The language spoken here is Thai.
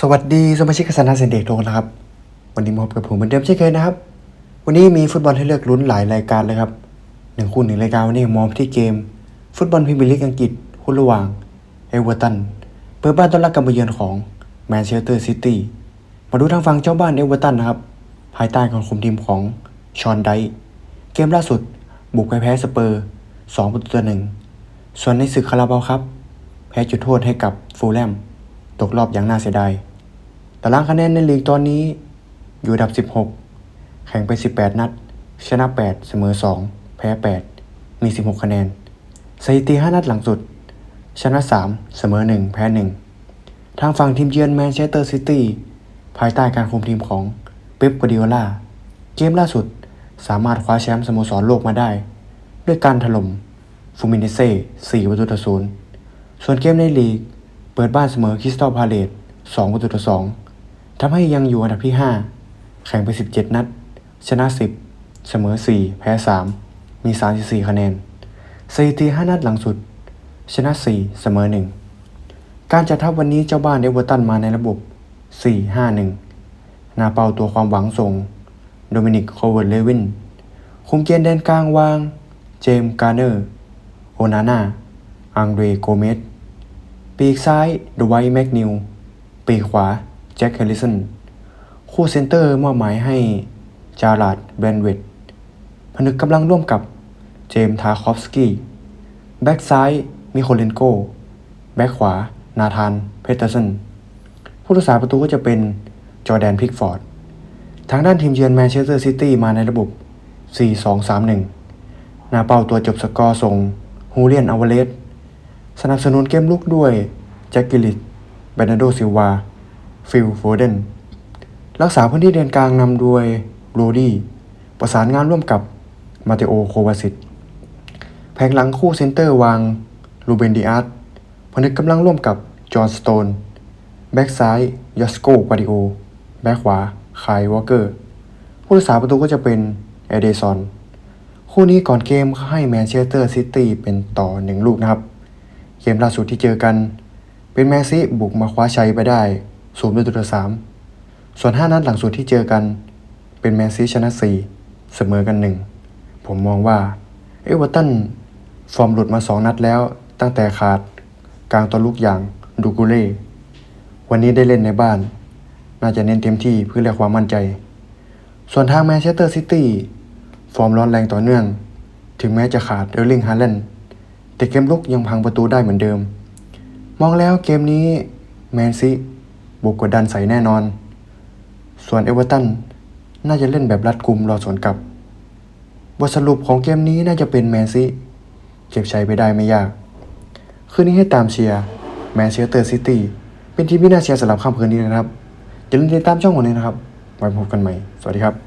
สวัสดีสมาชิกคณะเซนเด็กโทนะครับ วันนี้มาพบกับผมเหมือนเดิมเช่นเคยนะครับ วันนี้มีฟุตบอลให้เลือกลุ้นหลายรายการเลยครับหนึ่งคู่หนึ่งรายการวันนี้มองที่เกม ฟุตบอลพรีเมียร์ลีกอังกฤษคู่ระหว่างเอเวอร์ตันเปิดบ้านต้อนรับการมาเยือนของแมนเชสเตอร์ซิตี้มาดูทางฝั่งเจ้าบ้านเอเวอร์ตันนะครับ ภายใต้การคุมทีมของชอนไดเกมล่าสุด บุกไปแพ้สเปอร์2ประตูต่อหนึ่งส่วนในศึกคาราบาวครับ แพ้จุดโทษให้กับฟูลแลมตกรอบอย่างน่าเสียดาย ตารางคะแนนในลีกตอนนี้ อยู่อันดับ 16 แข่งไป 18 นัด ชนะ 8 เสมอ 2 แพ้ 8 มี 16 คะแนน สถิติ 5 นัดหลังสุด ชนะ 3 เสมอ 1 แพ้ 1 ทางฝั่งทีมเยือนแมนเชสเตอร์ซิตี้ภายใต้การคุมทีมของเป๊ปกวดิโอลาเกมล่าสุดสามารถคว้าแชมป์สโมสรโลกมาได้ ด้วยการถล่มฟูมินิเซ่4ประตูต่อ0ส่วนเกมในลีก เปิดบ้านเสมอคริสตัลพาเลต2ประตูต่อ2 ทำให้ยังอยู่อันดับที่ 5 แข่งไป 17 นัด ชนะ 10 เสมอ 4 แพ้ 3 มี 34 คะแนนสถิติ 5 นัดหลังสุด ชนะ 4 เสมอ 1 การจัดทัพวันนี้เจ้าบ้านเอเวอร์ตันมาในระบบ 4-5-1 นาเปาตัวความหวังส่ง โดมินิกโคเวิร์ดเลวิน คุมเกมแดนกลางวาง เจมส์การเนอร์ โอนาน่า อังเดรโกเมสปีกซ้ายดไวท์แมกนิว ปีกขวา แจ็คแฮร์ริสันคู่เซนเตอร์มอบหมายให้จาราดแบรนเวตผนึกกำลังร่วมกับเจมส์ทาคอฟสกี้ แบ็กซ้ายมิโคเลนโก แบ็กขวา นาธาน เพเตอร์สัน ผู้รักษาประตูก็จะเป็นจอแดนพิกฟอร์ด ทางด้านทีมเยือนแมนเชสเตอร์ซิตี้มาในระบบ 4-2-3-1 หน้าเป้าตัวจบสกอร์ส่งฮูเลียนอเวเลส สนับสนุนเกมลุกด้วยแจ็คกิลิตเบนาโดซิลวา ฟิลโฟเดนรักษาพื้นที่เดินกลางนำโดยโรดี้ประสานงานร่วมกับมาเตโอโควาซิตแผงหลังคู่เซนเตอร์วางลูเบนดิอาร์ตผนึกกำลังร่วมกับจอห์นสโตน แบ็กซ้ายยอสโกปาดิโอ แบ็กขวาคายวอเกอร์ ผู้รักษาประตูก็จะเป็นเอเดซอน คู่นี้ก่อนเกมให้แมนเชสเตอร์ซิตี้เป็นต่อหนึ่งลูกนะครับ เกมล่าสุดที่เจอกัน เป็นแมนซีบุกมาคว้าชัยไปได้ ศูนย์ประตูต่อสามส่วน 5 นัดหลังสุดที่เจอกัน เป็นแมนซีชนะ 4 เสมอกัน1ผมมองว่า เอเวอร์ตันฟอร์มหลุดมา 2 นัดแล้ว ตั้งแต่ขาดกลางตัวลูกอย่างดูกูเล่วันนี้ได้เล่นในบ้าน น่าจะเน้นเต็มที่เพื่อเรียกความมั่นใจ ส่วนทางแมนเชสเตอร์ซิตี้ฟอร์มร้อนแรงต่อเนื่อง ถึงแม้จะขาดเดอร์ลิงฮาแลนด์แต่เกมลุกยังพังประตูได้เหมือนเดิม มองแล้วเกมนี้แมนซี บุกกดดันใส่แน่นอน ส่วนเอเวอร์ตันน่าจะเล่นแบบรัดกุมรอสวนกลับบทสรุปของเกมนี้น่าจะเป็นแมนซีเก็บชัยไปได้ไม่ยาก คืนนี้ให้ตามเชียร์แมนเชสเตอร์ซิตี้เป็นทีมที่น่าเชียร์สำหรับค่ำคืนนี้นะครับอย่าลืมติดตามช่องของนี้นะครับไว้พบกันใหม่ สวัสดีครับ